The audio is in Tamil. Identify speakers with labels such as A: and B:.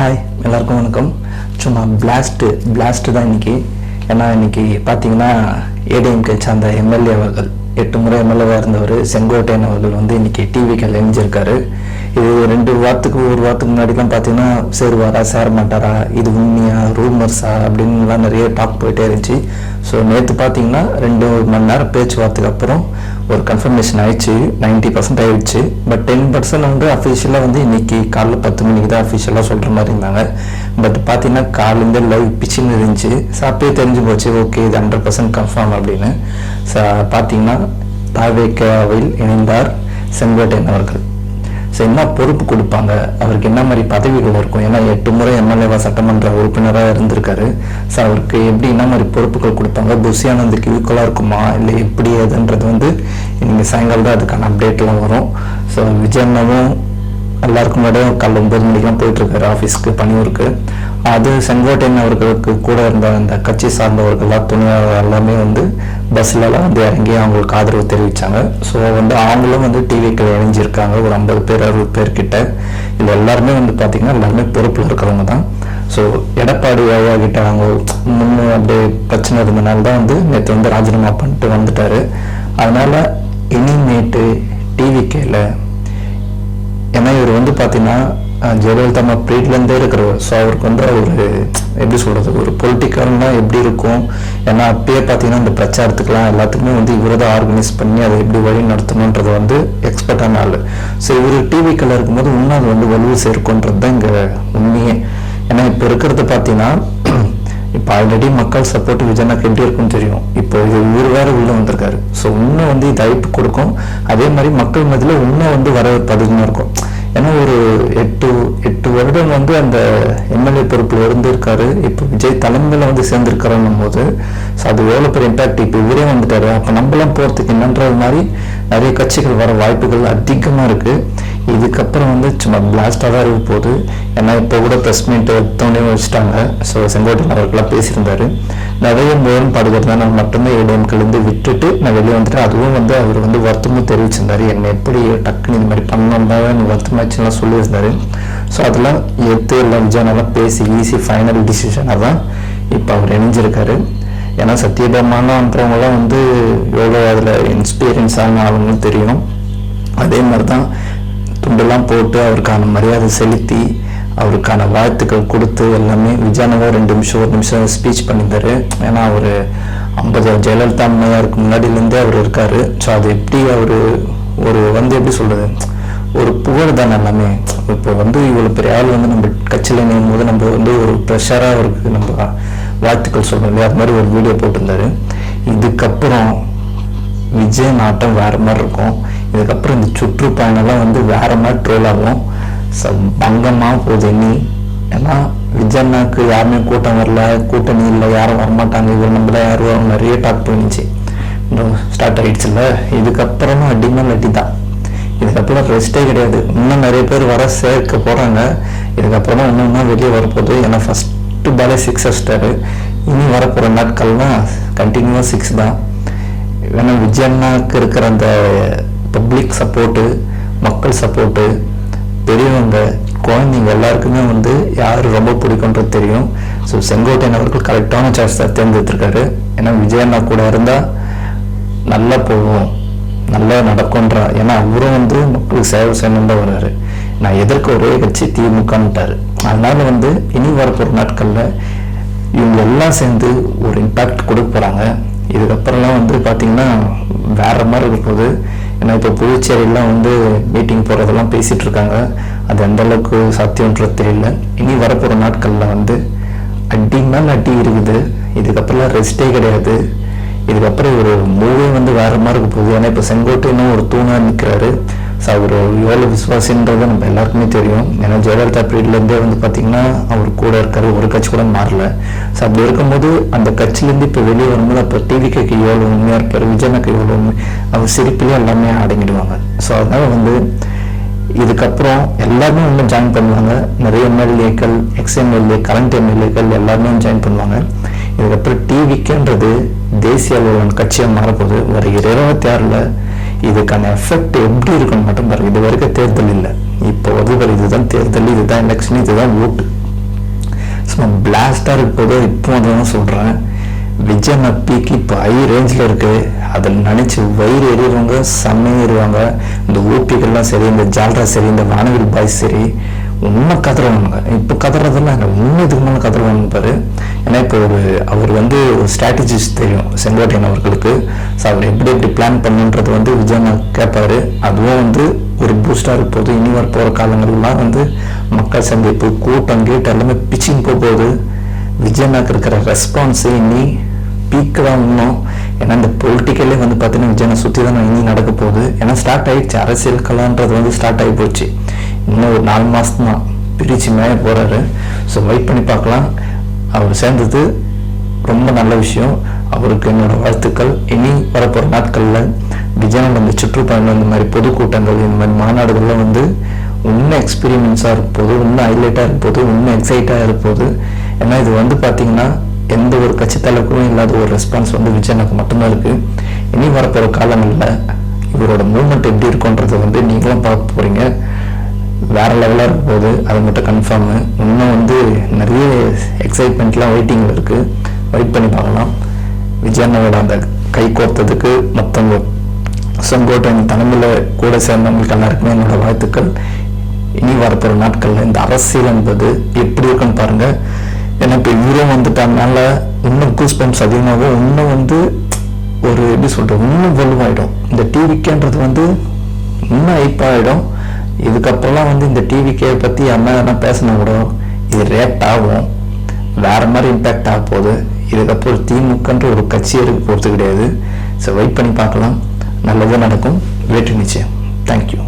A: ஹாய் எல்லாருக்கும் வணக்கம். சும்மா பிளாஸ்ட்டு பிளாஸ்ட்டு தான் இன்னைக்கு. ஏன்னா இன்னைக்கு பார்த்தீங்கன்னா ஏடிஎம்கே சார்ந்த எம்எல்ஏ அவர்கள் எட்டு முறை எம்எல்ஏவாக இருந்தவர் செங்கோட்டையன் அவர்கள் வந்து இன்னைக்கு டிவிக்கு இணைஞ்சிருக்காரு. இது ரெண்டு வாரத்துக்கு ஒரு வாரத்துக்கு முன்னாடிலாம் பார்த்தீங்கன்னா சேருவாரா சேர மாட்டாரா இது உண்மையா ரூமர்ஸா அப்படின்லாம் நிறைய டாக் போயிட்டே இருந்துச்சு. ஸோ நேற்று பார்த்தீங்கன்னா ரெண்டு மணி நேரம் பேச்சுவார்த்தைக்கு அப்புறம் ஒரு கன்ஃபர்மேஷன் ஆயிடுச்சு. நைன்ட்டி பர்சன்ட் ஆயிடுச்சு. பட் டென் பர்சன்ட் வந்து அஃபிஷியலாக வந்து இன்னைக்கு காலைல பத்து மணிக்கு தான் அஃபிஷியலாக சொல்கிற மாதிரி இருந்தாங்க. பட் பார்த்தீங்கன்னா காலேருந்து லைவ் பிச்சுன்னு இருந்துச்சு. ஸோ அப்பயே தெரிஞ்சு போச்சு ஓகே இது ஹண்ட்ரட் பர்சன்ட் கன்ஃபார்ம் அப்படின்னு. ஸோ பார்த்தீங்கன்னா தாவேக்காவில் இணைந்தார் செங்கோட்டையன் அவர்கள். ஸோ என்ன பொறுப்பு கொடுப்பாங்க? அவருக்கு என்ன மாதிரி பதவிகள் இருக்கும்? ஏன்னா எட்டு முறை எம்எல்ஏவா சட்டமன்ற உறுப்பினராக இருந்திருக்காரு. ஸோ அவருக்கு எப்படி என்ன மாதிரி பொறுப்புகள் கொடுப்பாங்க? புஷியானந்துக்கு ஈக்குவலாக இருக்குமா? இல்லை எப்படி எதுன்றது வந்து நீங்கள் சாயங்காலம் தான் அதுக்கான அப்டேட்லாம் வரும். ஸோ விஜயண்ணாவும் எல்லாருக்கும் முன்னாடியும் காலைல ஒன்பது மணிக்கெலாம் போயிட்டு இருக்காரு ஆஃபீஸ்க்கு பணியூருக்கு. அது செங்கோட்டையன் அவர்களுக்கு கூட இருந்த அந்த கட்சி சார்ந்தவர்கள்லாம் துணையாளர் எல்லாமே வந்து பஸ்லலாம் வந்து இறங்கி அவங்களுக்கு ஆதரவு தெரிவித்தாங்க ஸோ வந்து அவங்களும் வந்து டிவிக்கு இணைஞ்சிருக்காங்க. ஒரு ஐம்பது பேர் அறுபது பேர்கிட்ட இதில் இது எல்லாருமே வந்து பார்த்திங்கன்னா எல்லாருமே பொறுப்பில் இருக்கிறவங்க தான். ஸோ எடப்பாடி ஐயா கிட்ட அவங்க முன்னே அப்படியே பிரச்சனை இருந்தனால தான் வந்து நேற்று வந்து ராஜினாமா பண்ணிட்டு வந்துட்டாரு. அதனால இனிமேட்டு டிவிக்கேல அவர் வந்து பார்த்தீங்கன்னா ஜெயலலிதா அம்மா பீரியட்லேருந்தே இருக்கிறவர் ஸோ அவருக்கு வந்து ஒரு எப்படி சொல்கிறது ஒரு பொலிட்டிக்கல்னா எப்படி இருக்கும்? ஏன்னா அப்பயே பார்த்தீங்கன்னா இந்த பிரச்சாரத்துக்கெலாம் எல்லாத்துக்குமே வந்து இவரை தான் ஆர்கனைஸ் பண்ணி அதை எப்படி வழி நடத்தணுன்றது வந்து எக்ஸ்பர்ட்டான ஆள். ஸோ இவர் டிவிக்கில் இருக்கும்போது இன்னும் அது வந்து வலுவு சேர்க்குன்றது தான் இங்கே உண்மையே. ஏன்னா இப்போ இருக்கிறது பார்த்தீங்கன்னா இப்போ ஆல்ரெடி மக்கள் சப்போர்ட் விஜயனாக்கு எப்படி இருக்குன்னு தெரியும். இப்போ இது இவர் வேற உள்ள வந்திருக்காரு. ஸோ இன்னும் வந்து இது ஐப்பு கொடுக்கும். அதே மாதிரி மக்கள் மத்தியில் இன்னும் வந்து வர பதிகமாக இருக்கும். ஏன்னா ஒரு எட்டு எட்டு வருடம் வந்து அந்த எம்எல்ஏ பொறுப்பில் இருந்திருக்காரு. இப்போ விஜய் தலைமையில் வந்து சேர்ந்திருக்காருன்னும் போது ஸோ அது எவ்வளோ பெரிய இம்பாக்ட் இப்போ இவரே வந்துட்டாரு. அப்போ நம்மளாம் போகிறதுக்கு என்னன்றது மாதிரி நிறைய கட்சிகள் வர வாய்ப்புகள் அதிகமாக இருக்குது இதுக்கப்புறம் வந்து சும்மா பிளாஸ்டாக தான் இருக்க போகுது. ஏன்னா இப்போ கூட ப்ரெஸ் மீட் எடுத்தோடனே வச்சுட்டாங்க. ஸோ செங்கோட்டையன் அவர்களாம் பேசியிருந்தாரு. நிறைய முரண்பாடுகள் நான் மட்டுமே ஏடிஎம்கிலேருந்து விட்டுட்டு நான் வெளியே வந்துட்டு அதுவும் வந்து அவர் வந்து வருத்தமும் தெரிவிச்சிருந்தாரு. என்னை எப்படி டக்குன்னு இந்த மாதிரி பண்ணணும் தான் எனக்கு வருத்தமாச்சுலாம் சொல்லியிருந்தார். ஸோ அதெல்லாம் எடுத்து எல்லாம் விஜயனெல்லாம் பேசி ஈஸி ஃபைனல் டிசிஷனாக தான் இப்போ அவர் இணைஞ்சிருக்காரு. ஏன்னா சத்யபாமானன்றவங்களாம் வந்து எவ்வளோ அதில் இன்ஸ்பீரியன்ஸ் ஆன ஆளுங்களும் தெரியும் அதே மாதிரி தான் துண்டெல்லாம் போட்டு அவருக்கான மரியாதை செலுத்தி அவருக்கான வாழ்த்துக்கள் கொடுத்து எல்லாமே விஜயானவா ரெண்டு நிமிஷம் ஒரு நிமிஷம் ஸ்பீச் பண்ணியிருந்தாரு. ஏன்னா அவர் ஐம்பது ஜெயலலிதா அம்மையாருக்கு முன்னாடியிலேருந்தே அவர் இருக்காரு. ஸோ அது எப்படி அவர் ஒரு வந்து எப்படி சொல்கிறது ஒரு புகழ் தானே எல்லாமே. இப்போ வந்து இவ்வளோ பெரிய ஆள் வந்து நம்ம கட்சியில் இணையும் போது நம்ம வந்து ஒரு ப்ரெஷராக அவருக்கு நம்ம வாழ்த்துக்கள் சொல்கிறோம் இல்லையா? அது மாதிரி ஒரு வீடியோ போட்டிருந்தாரு. இதுக்கப்புறம் விஜய் நாட்டம் வேறு மாதிரி இருக்கும். இதுக்கப்புறம் இந்த சுற்றுப்பயணம்லாம் வந்து வேற மாதிரி ட்ரோல் ஆகும். ச- பங்கமா போகுது இனி. ஏன்னா விஜயண்ணாக்கு யாருமே கூட்டம் வரல கூட்டணி இல்லை யாரும் வரமாட்டாங்க. இவர் நம்ம தான் யாரும் வரும் நிறைய டாக் போயிடுச்சு இன்னும் ஸ்டார்ட் ஆகிடுச்சுல்ல இதுக்கப்புறமும் அடிமல் அடி தான். இதுக்கப்புறம் ரெஸ்ட்டே கிடையாது. இன்னும் நிறைய பேர் வர சேர்க்க போகிறாங்க இதுக்கப்புறம் இன்னும் இன்னும் வெளியே வரப்போகுது. ஏன்னா ஃபஸ்ட்டு பாலே சிக்ஸ் அடிச்சிட்டாரு. இனி வரப்போகிற நாட்கள்லாம் கண்டினியூவாக சிக்ஸ் தான். ஏன்னா விஜயண்ணாக்கு இருக்கிற அந்த பப்ளிக் சப்போர்ட்டு மக்கள் சப்போர்ட்டு பெரியவங்க குழந்தைங்க எல்லாருக்குமே வந்து யார் ரொம்ப பிடிக்குன்றது தெரியும். ஸோ செங்கோட்டையன் அவர்கள் கரெக்டான சாய்ஸ் தான் தேர்ந்தெடுத்திருக்காரு. ஏன்னா விஜயண்ணா கூட இருந்தால் நல்லா போகும் நல்லா நடக்கும்ன்றா. ஏன்னா அவரும் வந்து மக்களுக்கு சேவை செய்யணும் தான் வர்றாரு நான் எதற்கு ஒரே கட்சி திமுகன்ட்டார். அதனால வந்து இனி வரப்போகிற நாட்களில் இவங்க எல்லாம் சேர்ந்து ஒரு இம்பாக்ட் கொடுக்க போகிறாங்க இதுக்கப்புறம்லாம் வந்து பார்த்தீங்கன்னா வேற மாதிரி இருக்கும் ஏன்னா இப்போ புதுச்சேரிலாம் வந்து மீட்டிங் போகிறதெல்லாம் பேசிகிட்டு இருக்காங்க. அது எந்தளவுக்கு சாத்தியன்றது தெரியல. இனி வரப்போகிற நாட்களில் வந்து அடி மேலே அடி இருக்குது. இதுக்கப்புறம்லாம் ரெஸ்டே கிடையாது. இதுக்கப்புறம் ஒரு மூவே வந்து வேறு மாதிரி இருக்க போகுது ஏன்னா இப்போ செங்கோட்டையனும் ஒரு தூணாக நிற்கிறாரு ஸோ அவர் எவ்வளோ விசுவாசின்றது நம்ம எல்லாருக்குமே தெரியும். ஏன்னா ஜெயலலிதா பீரியட்லேருந்தே வந்து பார்த்தீங்கன்னா அவர் கூட இருக்கிற ஒரு கட்சி கூட மாறல. ஸோ அப்படி இருக்கும்போது அந்த கட்சியிலேருந்து இப்போ வெளியே வரும்போது அப்போ டிவிக்கு எவ்வளோ உண்மையாக இருப்பார் விஜயனுக்கு எவ்வளோ உண்மை அவர் சிரிப்பிலே எல்லாமே அடங்கிடுவாங்க. ஸோ அதனால வந்து இதுக்கப்புறம் எல்லாருமே இன்னும் ஜாயின் பண்ணுவாங்க. நிறைய எம்எல்ஏக்கள் எக்ஸ்எம்எல்ஏ கரண்ட் எம்எல்ஏக்கள் எல்லாருமே ஜாயின் பண்ணுவாங்க. இதுக்கப்புறம் டிவிக்குன்றது தேசிய அளவிலான கட்சியாக மாறப்போகுது. வர இருபத்தி ஆறில் இதுக்கான எஃபெக்ட் எப்படி இருக்குன்னு மட்டும் பாருங்க. இது வரைக்கும் தேர்தல் இல்லை. இப்போ வந்து இதுதான் தேர்தல் இதுதான் எலெக்ஷன் இதுதான் ஓட்டு சும்மா பிளாஸ்டாக இருக்க இப்போ அதான் சொல்கிறேன் விஜய் நப்பிக்கு இப்போ ஹை ரேஞ்சில் இருக்கு. அதில் நினச்சி வயிறு எறிவாங்க செம்மையும் எறிவாங்க. இந்த ஓபிகள்லாம் சரி இந்த ஜால்ரா சரி இந்த வானவில் பாய்ஸ் சரி உண்மை கதறுவானுங்க இப்போ கதறதெல்லாம் இல்லை. உண்மை இதுக்கு மேலே கதறுவாங்க பாரு. ஏன்னா இப்போ ஒரு அவர் வந்து ஒரு ஸ்ட்ராட்டஜிஸ்ட் தெரியும் செங்கோட்டையன் அவர்களுக்கு. ஸோ அவர் எப்படி எப்படி பிளான் பண்ணுன்றது வந்து விஜய் கேட்பாரு அதுவும் வந்து ஒரு பூஸ்டாக போது இனி வர போகிற காலங்கள்லாம் வந்து மக்கள் சந்திப்பு கூட்டம் கேட்டு எல்லாமே பிச்சிங் போகுது. விஜயனாக்கு இருக்கிற ரெஸ்பான்ஸு இனி பீக்கு தான் இன்னும். ஏன்னா இந்த பொலிட்டிக்கலே வந்து பார்த்தீங்கன்னா விஜயனை சுற்றி தான் இனி நடக்க போகுது. ஏன்னா ஸ்டார்ட் ஆயிடுச்சு. அரசியல் கலான்றது வந்து ஸ்டார்ட் ஆகி போச்சு. இன்னும் ஒரு நாலு மாதம் தான் பிரிச்சு மேலே போகிறாரு ஸோ வெயிட் பண்ணி பார்க்கலாம். அவர் சேர்ந்தது ரொம்ப நல்ல விஷயம். அவருக்கு என்னோட வாழ்த்துக்கள். இனி வரப்போகிற நாட்களில் விஜயனோட அந்த சுற்றுப்பயணம் இந்த மாதிரி பொதுக்கூட்டங்கள் இந்த மாதிரி மாநாடுகள்லாம் வந்து இன்னும் எக்ஸ்பீரியன்ஸாக இருப்போது இன்னும் ஹைலைட்டாக இருப்போது இன்னும் எக்ஸைட்டாக இருப்போது. ஏன்னா இது வந்து பார்த்தீங்கன்னா எந்த ஒரு கட்சி தலைவருக்கும் இல்லாத ஒரு ரெஸ்பான்ஸ் வந்து விஜயனுக்கு மட்டும்தான் இருக்குது இனி வரப்போகிற காலங்களில் இவரோட மூமெண்ட் எப்படி இருக்குன்றதை வந்து நீங்களும் பார்க்க போகிறீங்க வேற லெவலாக இருக்க போகுது அது மட்டும் கன்ஃபார்மு இன்னும் வந்து நிறைய எக்ஸைட்மெண்ட்லாம் வெயிட்டிங்கில் இருக்குது வெயிட் பண்ணி பார்க்கலாம். விஜயண்ணோட அந்த கை கோர்த்ததுக்கு மற்றவங்க செங்கோட்டையின் தலைமையில் கூட சேர்ந்தவங்களுக்கு எல்லாருக்குமே என்னோட வாழ்த்துக்கள். இனி வரப்போகிற நாட்களில் இந்த அரசியல் என்பது எப்படி இருக்குன்னு பாருங்கள் ஏன்னா இப்போ இவரும் வந்துட்டனால இன்னும் கூஸ் பம்ப்ஸ் அதிகமாகவும் இன்னும் வந்து ஒரு எப்படி சொல்கிறது இன்னும் வலுவாயிடும். இந்த டிவிக்கேன்றது வந்து இன்னும் ஐப்பாயிடும் இதுக்கப்புறம்லாம் வந்து இந்த டிவிக்கே பற்றி அண்ணா என்ன பேசின கூட இது ரேட் ஆகும். வேறு மாதிரி இம்பேக்ட் ஆக போகுது. இதுக்கப்புறம் திமுகன்ற ஒரு கட்சி இருக்க போகிறது கிடையாது. ஸோ வெயிட் பண்ணி பார்க்கலாம். நல்லதாக நடக்கும். வெற்றி நிச்சயம். தேங்க்யூ